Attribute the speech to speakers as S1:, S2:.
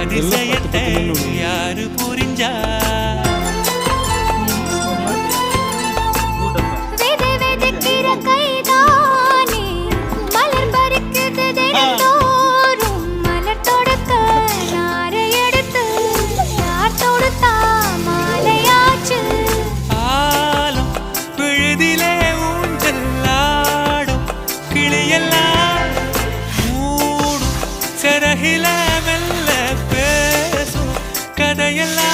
S1: அதிசயத்தை யாரு புரிஞ்சா? Hila realize